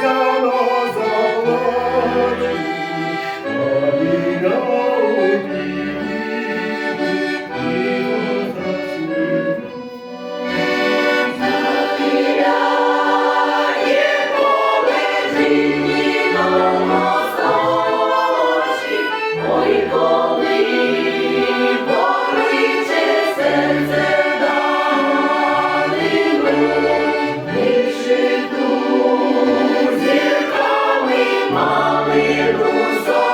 Pascal. мами, руса.